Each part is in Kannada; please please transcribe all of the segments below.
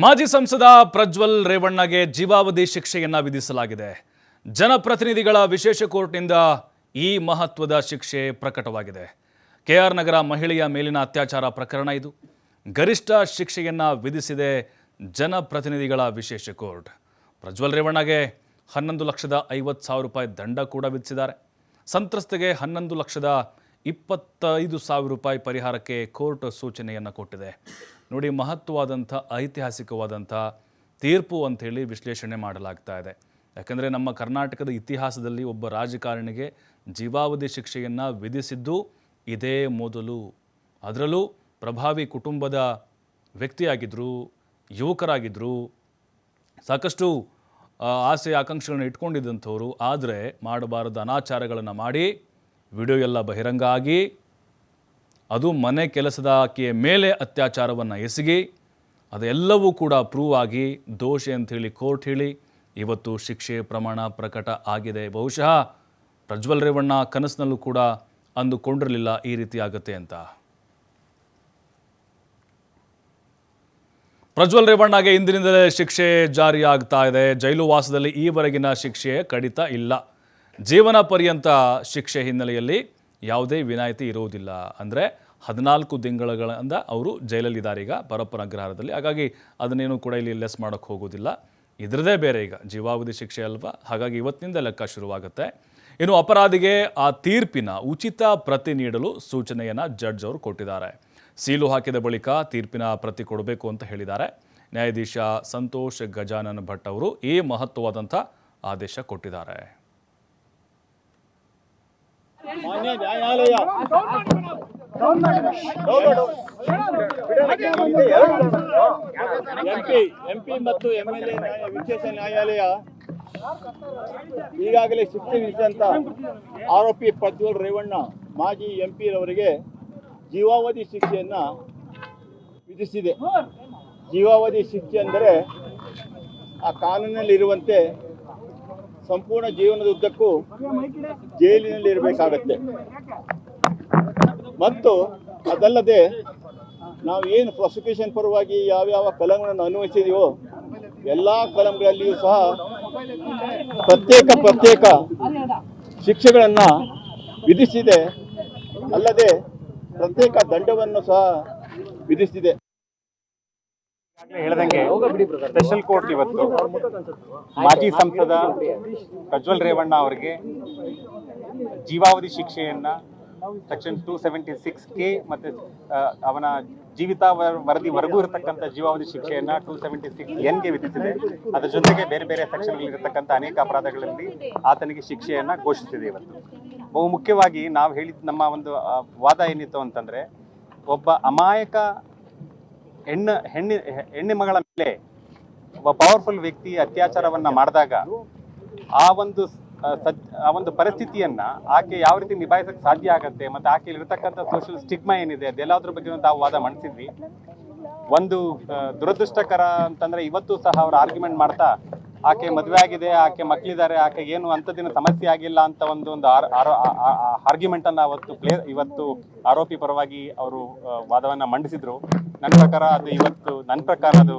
ಮಾಜಿ ಸಂಸದ ಪ್ರಜ್ವಲ್ ರೇವಣ್ಣಗೆ ಜೀವಾವಧಿ ಶಿಕ್ಷೆಯನ್ನ ವಿಧಿಸಲಾಗಿದೆ. ಜನಪ್ರತಿನಿಧಿಗಳ ವಿಶೇಷ ಕೋರ್ಟ್ನಿಂದ ಈ ಮಹತ್ವದ ಶಿಕ್ಷೆ ಪ್ರಕಟವಾಗಿದೆ. ಕೆಆರ್ ನಗರ ಮಹಿಳೆಯ ಮೇಲಿನ ಅತ್ಯಾಚಾರ ಪ್ರಕರಣ ಇದು. ಗರಿಷ್ಠ ಶಿಕ್ಷೆಯನ್ನ ವಿಧಿಸಿದೆ ಜನಪ್ರತಿನಿಧಿಗಳ ವಿಶೇಷ ಕೋರ್ಟ್. ಪ್ರಜ್ವಲ್ ರೇವಣ್ಣಗೆ ಹನ್ನೊಂದು ಲಕ್ಷದ ಐವತ್ತು ಸಾವಿರ ರೂಪಾಯಿ ದಂಡ ಕೂಡ ವಿಧಿಸಿದ್ದಾರೆ. ಸಂತ್ರಸ್ತೆಗೆ ಹನ್ನೊಂದು ಲಕ್ಷದ ಇಪ್ಪತ್ತೈದು ಸಾವಿರ ರೂಪಾಯಿ ಪರಿಹಾರಕ್ಕೆ ಕೋರ್ಟ್ ಸೂಚನೆಯನ್ನು ಕೊಟ್ಟಿದೆ. ನೋಡಿ ಮಹತ್ವವಾದಂಥ, ಐತಿಹಾಸಿಕವಾದಂಥ ತೀರ್ಪು ಅಂಥೇಳಿ ವಿಶ್ಲೇಷಣೆ ಮಾಡಲಾಗ್ತಾ ಇದೆ. ಯಾಕಂದರೆ ನಮ್ಮ ಕರ್ನಾಟಕದ ಇತಿಹಾಸದಲ್ಲಿ ಒಬ್ಬ ರಾಜಕಾರಣಿಗೆ ಜೀವಾವಧಿ ಶಿಕ್ಷೆಯನ್ನು ವಿಧಿಸಿದ್ದು ಇದೇ ಮೊದಲು. ಅದರಲ್ಲೂ ಪ್ರಭಾವಿ ಕುಟುಂಬದ ವ್ಯಕ್ತಿಯಾಗಿದ್ದರು ಯುವಕರಾಗಿದ್ದರು ಸಾಕಷ್ಟು ಆಸೆ ಆಕಾಂಕ್ಷೆಗಳನ್ನ ಇಟ್ಕೊಂಡಿದ್ದಂಥವ್ರು. ಆದರೆ ಮಾಡಬಾರದ ಅನಾಚಾರಗಳನ್ನು ಮಾಡಿ, ವಿಡಿಯೋ ಎಲ್ಲ ಬಹಿರಂಗ ಆಗಿ ಅದು ಮನೆ ಕೆಲಸದ ಆಕೆಯ ಮೇಲೆ ಅತ್ಯಾಚಾರವನ್ನು ಎಸಗಿ, ಅದೆಲ್ಲವೂ ಕೂಡ ಪ್ರೂವ್ ಆಗಿ ಅಂತ ಅಂಥೇಳಿ ಕೋರ್ಟ್ ಹೇಳಿ ಇವತ್ತು ಶಿಕ್ಷೆ ಪ್ರಮಾಣ ಪ್ರಕಟ ಆಗಿದೆ. ಬಹುಶಃ ಪ್ರಜ್ವಲ್ ರೇವಣ್ಣ ಕನಸಿನಲ್ಲೂ ಕೂಡ ಅಂದುಕೊಂಡಿರಲಿಲ್ಲ ಈ ರೀತಿ ಆಗುತ್ತೆ ಅಂತ. ಪ್ರಜ್ವಲ್ ರೇವಣ್ಣಗೆ ಇಂದಿನಿಂದಲೇ ಶಿಕ್ಷೆ ಜಾರಿಯಾಗ್ತಾ ಇದೆ. ಜೈಲು ವಾಸದಲ್ಲಿ ಈವರೆಗಿನ ಶಿಕ್ಷೆ ಕಡಿತ ಇಲ್ಲ. ಜೀವನ ಪರ್ಯಂತ ಶಿಕ್ಷೆ ಹಿನ್ನೆಲೆಯಲ್ಲಿ ಯಾವುದೇ ವಿನಾಯಿತಿ ಇರುವುದಿಲ್ಲ. ಅಂದರೆ ಹದಿನಾಲ್ಕು ತಿಂಗಳುಗಳಿಂದ ಅವರು ಜೈಲಲ್ಲಿದ್ದಾರೆ. ಈಗ ಪರಪ್ಪನ ಅಗ್ರಹಾರದಲ್ಲಿ. ಹಾಗಾಗಿ ಅದನ್ನೇನು ಕೂಡ ಇಲ್ಲಿ ಲೆಸ್ ಮಾಡೋಕ್ಕೆ ಹೋಗೋದಿಲ್ಲ ಇದರದೇ ಬೇರೆ ಈಗ ಜೀವಾವಧಿ ಶಿಕ್ಷೆ ಅಲ್ವಾ? ಹಾಗಾಗಿ ಇವತ್ತಿನಿಂದ ಲೆಕ್ಕ ಶುರುವಾಗುತ್ತೆ. ಇನ್ನು ಅಪರಾಧಿಗೆ ಆ ತೀರ್ಪಿನ ಉಚಿತ ಪ್ರತಿ ನೀಡಲು ಸೂಚನೆಯನ್ನು ಜಡ್ಜ್ ಅವರು ಕೊಟ್ಟಿದ್ದಾರೆ. ಸೀಲು ಹಾಕಿದ ಬಳಿಕ ತೀರ್ಪಿನ ಪ್ರತಿ ಕೊಡಬೇಕು ಅಂತ ಹೇಳಿದ್ದಾರೆ. ನ್ಯಾಯಾಧೀಶ ಸಂತೋಷ್ ಗಜಾನನ್ ಭಟ್ ಅವರು ಈ ಮಹತ್ವವಾದಂಥ ಆದೇಶ ಕೊಟ್ಟಿದ್ದಾರೆ. ಮಾನ್ಯ ನ್ಯಾಯಾಲಯ. ಎಂಪಿ ಎಂಪಿ ಮತ್ತು ಎಂಎಲ್ಎ ವಿಶೇಷ ನ್ಯಾಯಾಲಯ ಈಗಾಗಲೇ ಶಿಕ್ಷೆ ವಿಧಿಸಿದಂತ ಆರೋಪಿ ಪ್ರಜ್ವಲ್ ರೇವಣ್ಣ ಮಾಜಿ ಎಂಪಿ ರವರಿಗೆ ಜೀವಾವಧಿ ಶಿಕ್ಷೆಯನ್ನ ವಿಧಿಸಿದೆ. ಜೀವಾವಧಿ ಶಿಕ್ಷೆ ಅಂದರೆ ಆ ಕಾನೂನಿನಲ್ಲಿರುವಂತೆ ಸಂಪೂರ್ಣ ಜೀವನದ ಉದ್ದಕ್ಕೂ ಜೈಲಿನಲ್ಲಿ ಇರಬೇಕಾಗತ್ತೆ. ಮತ್ತು ಅದಲ್ಲದೆ ನಾವು ಏನು ಪ್ರಾಸಿಕ್ಯೂಷನ್ ಪರವಾಗಿ ಯಾವ್ಯಾವ ಕಲಂಗಳನ್ನು ಅನ್ವಯಿಸಿದೀವೋ ಎಲ್ಲ ಕಲಂಗಳಲ್ಲಿಯೂ ಸಹ ಪ್ರತ್ಯೇಕ ಪ್ರತ್ಯೇಕ ಶಿಕ್ಷೆಗಳನ್ನು ವಿಧಿಸಿದೆ. ಅಲ್ಲದೆ ಪ್ರತ್ಯೇಕ ದಂಡವನ್ನು ಸಹ ವಿಧಿಸಿದೆ. ಹೇಳ್ದಂಗೆ ಸ್ಪೆಷಲ್ ಕೋರ್ಟ್ ಇವತ್ತು. ಮಾಜಿ ಸಂಸದ ಪ್ರಜ್ವಲ್ ರೇವಣ್ಣ ಅವರಿಗೆ ಜೀವಾವಧಿ ಶಿಕ್ಷೆಯನ್ನ section two seventy six K ಮತ್ತೆ ಅವನ ಜೀವಿತ ವರದಿವರೆಗೂ ಇರತಕ್ಕಂಥ ಜೀವಾವಧಿ ಶಿಕ್ಷೆಯನ್ನ ಟೂ ಸೆವೆಂಟಿ ಸಿಕ್ಸ್ ಎನ್ಗೆ ವಿಧಿಸಿದೆ. ಅದರ ಜೊತೆಗೆ ಬೇರೆ ಬೇರೆ ಸೆಕ್ಷನ್ ಇರತಕ್ಕಂಥ ಅನೇಕ ಅಪರಾಧಗಳಲ್ಲಿ ಆತನಿಗೆ ಶಿಕ್ಷೆಯನ್ನ ಘೋಷಿಸಿದೆ ಇವತ್ತು. ಬಹು ಮುಖ್ಯವಾಗಿ ನಾವು ಹೇಳಿದ ನಮ್ಮ ಒಂದು ವಾದ ಏನಿತ್ತು ಅಂತಂದ್ರೆ, ಒಬ್ಬ ಅಮಾಯಕ ಹೆಣ್ಣು, ಹೆಣ್ಣಿ, ಹೆಣ್ಣು ಮಗಳ ಮೇಲೆ ಒಬ್ಬ ಪವರ್ಫುಲ್ ವ್ಯಕ್ತಿ ಅತ್ಯಾಚಾರವನ್ನು ಮಾಡಿದಾಗ ಆ ಒಂದು ಸಜ್ ಆ ಒಂದು ಪರಿಸ್ಥಿತಿಯನ್ನ ಆಕೆ ಯಾವ ರೀತಿ ನಿಭಾಯಿಸಕ್ಕೆ ಸಾಧ್ಯ ಆಗುತ್ತೆ ಮತ್ತು ಆಕೆಯಲ್ಲಿ ಇರತಕ್ಕಂಥ ಸೋಷಿಯಲ್ ಸ್ಟಿಗ್ಮಾ ಏನಿದೆ, ಅದೆಲ್ಲದ್ರ ಬಗ್ಗೆ ತಾವು ವಾದ ಮಂಡಿಸಿದ್ವಿ ಒಂದು ದುರದೃಷ್ಟಕರ ಅಂತಂದ್ರೆ ಇವತ್ತು ಸಹ ಅವರು ಆರ್ಗ್ಯುಮೆಂಟ್ ಮಾಡ್ತಾ ಆಕೆ ಮದುವೆ ಆಗಿದೆ, ಆಕೆ ಮಕ್ಕಳಿದ್ದಾರೆ, ಆಕೆ ಏನು ಅಂಥದ್ದಿನ ಸಮಸ್ಯೆ ಆಗಿಲ್ಲ ಅಂತ ಒಂದು ಒಂದು ಆರ್ಗ್ಯುಮೆಂಟ್ ಅನ್ನ ಅವತ್ತು ಪ್ಲೇ ಇವತ್ತು ಆರೋಪಿ ಪರವಾಗಿ ಅವರು ವಾದವನ್ನ ಮಂಡಿಸಿದ್ರು. ನನ್ನ ಪ್ರಕಾರ ಅದು ಇವತ್ತು, ನನ್ನ ಪ್ರಕಾರ ಅದು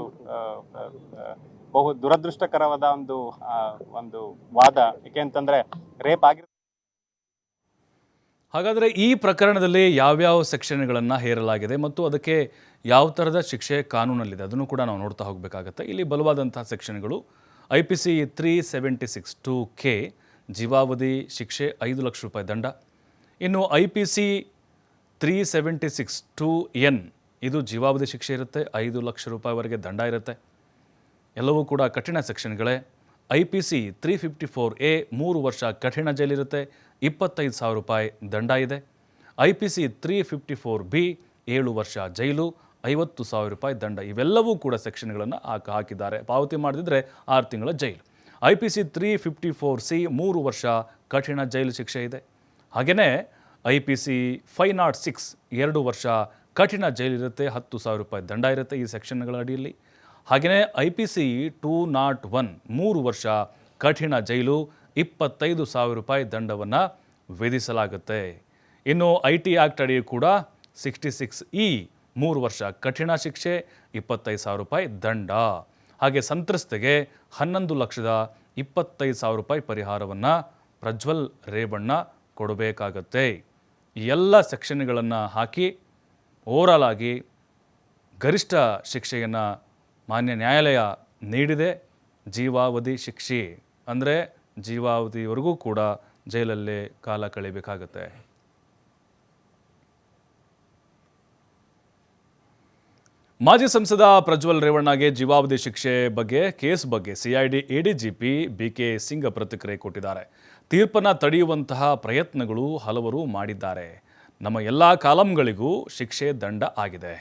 ಬಹು ದುರದೃಷ್ಟಕರವಾದ ಒಂದು ಒಂದು ವಾದ. ಏಕೆ ಅಂತಂದ್ರೆ, ರೇಪ್ ಆಗಿರೋ ಹಾಗಾದರೆ ಈ ಪ್ರಕರಣದಲ್ಲಿ ಯಾವ್ಯಾವ ಸೆಕ್ಷನ್ಗಳನ್ನು ಹೇರಲಾಗಿದೆ ಮತ್ತು ಅದಕ್ಕೆ ಯಾವ ಥರದ ಶಿಕ್ಷೆ ಕಾನೂನಲ್ಲಿದೆ? ಅದನ್ನು ಕೂಡ ನಾವು ನೋಡ್ತಾ ಹೋಗಬೇಕಾಗತ್ತೆ. ಇಲ್ಲಿ ಬಲವಾದಂತಹ ಸೆಕ್ಷನ್ಗಳು I P C three seventy six two K ಜೀವಾವಧಿ ಶಿಕ್ಷೆ ಐದು ಲಕ್ಷ ರೂಪಾಯಿ ದಂಡ. ಇನ್ನು I P C three seventy six two N ಇದು ಜೀವಾವಧಿ ಶಿಕ್ಷೆ ಇರುತ್ತೆ, ಐದು ಲಕ್ಷ ರೂಪಾಯಿವರೆಗೆ ದಂಡ ಇರುತ್ತೆ. ಎಲ್ಲವೂ ಕೂಡ ಕಠಿಣ ಸೆಕ್ಷನ್ಗಳೇ. I P C three fifty four A ಮೂರು ವರ್ಷ ಕಠಿಣ ಜೈಲಿರುತ್ತೆ, ಇಪ್ಪತ್ತೈದು ಸಾವಿರ ರೂಪಾಯಿ ದಂಡ ಇದೆ. I P C three fifty four B ಏಳು ವರ್ಷ ಜೈಲು ಐವತ್ತು ಸಾವಿರ ರೂಪಾಯಿ ದಂಡ. ಇವೆಲ್ಲವೂ ಕೂಡ ಸೆಕ್ಷನ್ಗಳನ್ನು ಹಾಕಿ ಹಾಕಿದ್ದಾರೆ. ಪಾವತಿ ಮಾಡದಿದ್ದರೆ ಆರು ತಿಂಗಳ ಜೈಲು. I P C three fifty four C ಮೂರು ವರ್ಷ ಕಠಿಣ ಜೈಲು ಶಿಕ್ಷೆ ಇದೆ. ಹಾಗೆಯೇ I P C five nought six ಎರಡು ವರ್ಷ ಕಠಿಣ ಜೈಲಿರುತ್ತೆ ಹತ್ತು ಸಾವಿರ ರೂಪಾಯಿ ದಂಡ ಇರುತ್ತೆ ಈ ಸೆಕ್ಷನ್ಗಳ ಅಡಿಯಲ್ಲಿ. ಹಾಗೆಯೇ I P C two nought one ಮೂರು ವರ್ಷ ಕಠಿಣ ಜೈಲು ಇಪ್ಪತ್ತೈದು ಸಾವಿರ ರೂಪಾಯಿ ದಂಡವನ್ನು ವಿಧಿಸಲಾಗುತ್ತೆ. ಇನ್ನು ಐ ಟಿ ಆ್ಯಕ್ಟ್ ಅಡಿಯೂ ಕೂಡ ಸಿಕ್ಸ್ಟಿ ಸಿಕ್ಸ್ ಇ ಮೂರು ವರ್ಷ ಕಠಿಣ ಶಿಕ್ಷೆ, ಇಪ್ಪತ್ತೈದು ಸಾವಿರ ರೂಪಾಯಿ ದಂಡ. ಹಾಗೆ ಸಂತ್ರಸ್ತೆಗೆ ಹನ್ನೊಂದು ಲಕ್ಷದ ಇಪ್ಪತ್ತೈದು ಸಾವಿರ ರೂಪಾಯಿ ಪರಿಹಾರವನ್ನು ಪ್ರಜ್ವಲ್ ರೇವಣ್ಣ ಕೊಡಬೇಕಾಗತ್ತೆ. ಎಲ್ಲ ಸೆಕ್ಷನ್ಗಳನ್ನು ಹಾಕಿ ಓವರಾಲ್ ಆಗಿ ಗರಿಷ್ಠ ಶಿಕ್ಷೆಯನ್ನು ಮಾನ್ಯ ನ್ಯಾಯಾಲಯ ನೀಡಿದೆ. ಜೀವಾವಧಿ ಶಿಕ್ಷೆ. ಅಂದರೆ ಜೀವಾವಧಿವರೆಗೂ ಕೂಡ ಜೈಲಲ್ಲೇ ಕಾಲ ಕಳಿಬೇಕಾಗತ್ತೆ. ಮಾಜಿ ಸಂಸದ ಪ್ರಜ್ವಲ್ ರೇವಣ್ಣಗೆ ಜೀವಾವಧಿ ಶಿಕ್ಷೆ ಬಗ್ಗೆ, ಕೇಸ್ ಬಗ್ಗೆ CID, ADGP B K Singh ಪ್ರತಿಕ್ರಿಯೆ ಕೊಟ್ಟಿದ್ದಾರೆ. ತೀರ್ಪನ್ನು ತಡೆಯುವಂತಹ ಪ್ರಯತ್ನಗಳು ಹಲವರು ಮಾಡಿದ್ದಾರೆ. ನಮ್ಮ ಎಲ್ಲ ಕಾಲಂಗಳಿಗೂ ಶಿಕ್ಷೆ ದಂಡ ಆಗಿದೆ.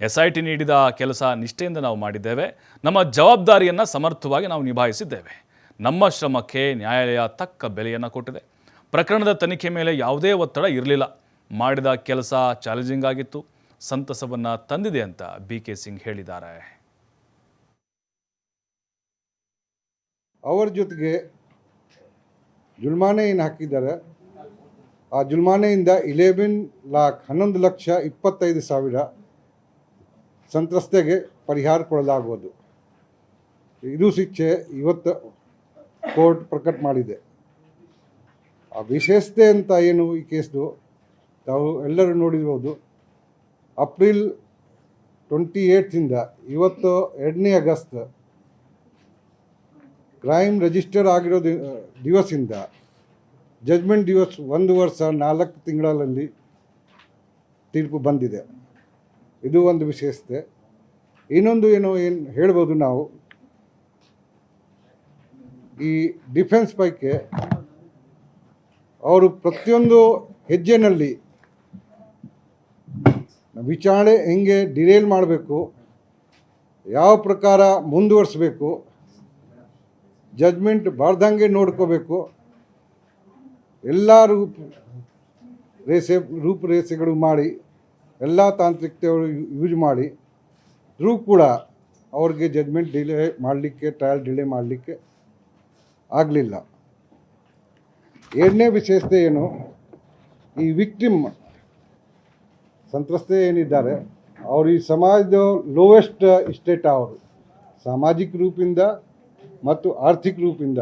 ಎಸ್ ಐ ಟಿ ನೀಡಿದ ಕೆಲಸ ನಿಷ್ಠೆಯಿಂದ ನಾವು ಮಾಡಿದ್ದೇವೆ. ನಮ್ಮ ಜವಾಬ್ದಾರಿಯನ್ನು ಸಮರ್ಥವಾಗಿ ನಾವು ನಿಭಾಯಿಸಿದ್ದೇವೆ. ನಮ್ಮ ಶ್ರಮಕ್ಕೆ ನ್ಯಾಯಾಲಯ ತಕ್ಕ ಬೆಲೆಯನ್ನು ಕೊಟ್ಟಿದೆ. ಪ್ರಕರಣದ ತನಿಖೆ ಮೇಲೆ ಯಾವುದೇ ಒತ್ತಡ ಇರಲಿಲ್ಲ. ಮಾಡಿದ ಕೆಲಸ ಚಾಲೆಂಜಿಂಗ್ ಆಗಿತ್ತು. ಸಂತಸವನ್ನು ತಂದಿದೆ ಅಂತ ಬಿ ಕೆ ಸಿಂಗ್ ಹೇಳಿದ್ದಾರೆ. ಅವರ ಜೊತೆಗೆ ಜುಲ್ಮಾನೆ ಏನು ಹಾಕಿದ್ದಾರೆ. ಆ ಜುಲ್ಮಾನೆಯಿಂದ ಇಲೆವೆನ್ ಲಾಕ್ ಹನ್ನೊಂದು ಲಕ್ಷ ಇಪ್ಪತ್ತೈದು ಸಾವಿರ ಸಂತ್ರಸ್ತೆಗೆ ಪರಿಹಾರ ಕೊಡಲಾಗುವುದು. ಇದು ಶಿಕ್ಷೆ ಇವತ್ತು ಕೋರ್ಟ್ ಪ್ರಕಟ ಮಾಡಿದೆ. ಆ ವಿಶೇಷತೆ ಅಂತ ಏನು ಈ ಕೇಸ್ದು ತಾವು ಎಲ್ಲರೂ ನೋಡಿರ್ಬೋದು. ಅಪ್ರಿಲ್ ಟ್ವೆಂಟಿ ಏಯ್ಟಿಂದ ಇವತ್ತು ಎರಡನೇ ಆಗಸ್ಟ್ ಕ್ರೈಮ್ ರಿಜಿಸ್ಟರ್ ಆಗಿರೋ ದಿವಸಿಂದ ದಿವಸದಿಂದ ಜಜ್ಮೆಂಟ್ ದಿವಸ ಒಂದು ವರ್ಷ ನಾಲ್ಕು ತಿಂಗಳಲ್ಲಿ ತೀರ್ಪು ಬಂದಿದೆ. ಇದು ಒಂದು ವಿಶೇಷತೆ. ಇನ್ನೊಂದು ಏನು ಏನು ಹೇಳ್ಬೋದು ನಾವು? ಈ ಡಿಫೆನ್ಸ್ ಬಗ್ಗೆ ಅವರು ಪ್ರತಿಯೊಂದು ಹೆಜ್ಜೆನಲ್ಲಿ ವಿಚಾರಣೆ ಹೆಂಗೆ ಡಿರೇಲ್ ಮಾಡಬೇಕು, ಯಾವ ಪ್ರಕಾರ ಮುಂದುವರಿಸಬೇಕು ಜಜ್ಮೆಂಟ್ ಬಾರ್ದಂಗೆ ನೋಡ್ಕೋಬೇಕು, ಎಲ್ಲ ರೂಪ, ರೇಸೆ, ರೂಪುರೇಸೆಗಳು ಮಾಡಿ, ಎಲ್ಲ ತಾಂತ್ರಿಕತೆಗಳು ಯೂಸ್ ಮಾಡಿ, ಇದ್ರೂ ಕೂಡ ಅವ್ರಿಗೆ ಜಜ್ಮೆಂಟ್ ಡಿಲೇ ಮಾಡಲಿಕ್ಕೆ ಟ್ರಯಲ್ ಡಿಲೇ ಮಾಡಲಿಕ್ಕೆ ಆಗಲಿಲ್ಲ. ಎರಡನೇ ವಿಶೇಷತೆ ಏನು, ಈ ವಿಕ್ಟಿಮ್ ಸಂತ್ರಸ್ತೆ ಏನಿದ್ದಾರೆ, ಅವರು ಈ ಸಮಾಜದ ಲೋವೆಸ್ಟ್ ಇಸ್ಟೇಟ್ ಅವರು. ಸಾಮಾಜಿಕ ರೂಪಿಂದ ಮತ್ತು ಆರ್ಥಿಕ ರೂಪಿಂದ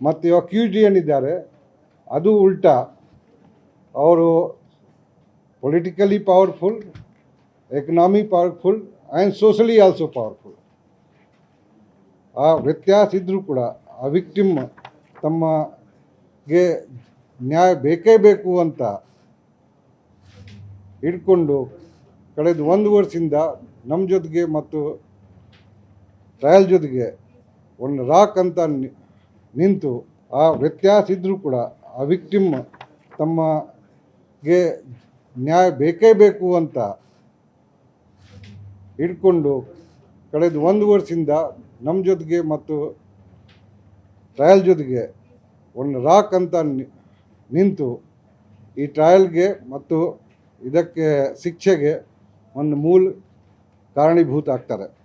ಮತ್ತು ಅಕ್ಯೂಜಿ ಏನಿದ್ದಾರೆ, ಅದು ಉಲ್ಟಾ. ಅವರು politically powerful economy powerful and socially also powerful ಆ ವ್ಯತ್ಯಾಸ ಇದ್ದರೂ ಕೂಡ ಆ ವಿಕ್ಟಿಮ್ ತಮ್ಮಗೆ ನ್ಯಾಯ ಬೇಕೇ ಬೇಕು ಅಂತ ಹಿಡ್ಕೊಂಡು ಕಳೆದ ಒಂದು ವರ್ಷದಿಂದ ನಮ್ಮ ಜೊತೆಗೆ ಮತ್ತು ಟ್ರಯಲ್ ಜೊತೆಗೆ ಒಂದು ರಾಕ್ ಅಂತ ನಿಂತು ಆ ವ್ಯತ್ಯಾಸ ಇದ್ದರೂ ಕೂಡ ಆ ವಿಕ್ಟಿಮ್ ತಮಗೆ ನ್ಯಾಯ ಬೇಕೇ ಬೇಕು ಅಂತ ಹಿಡ್ಕೊಂಡು ಕಳೆದ ಒಂದು ವರ್ಷದಿಂದ ನಮ್ಮ ಜೊತೆಗೆ ಮತ್ತು ಟ್ರಯಲ್ ಜೊತೆಗೆ ಒಂದು ರಾಕ್ ಅಂತ ನಿಂತು ಈ ಟ್ರಯಲ್ಗೆ ಮತ್ತು ಇದಕ್ಕೆ ಶಿಕ್ಷೆಗೆ ಒಂದು ಮೂಲ ಕಾರಣೀಭೂತ ಆಗ್ತಾರೆ.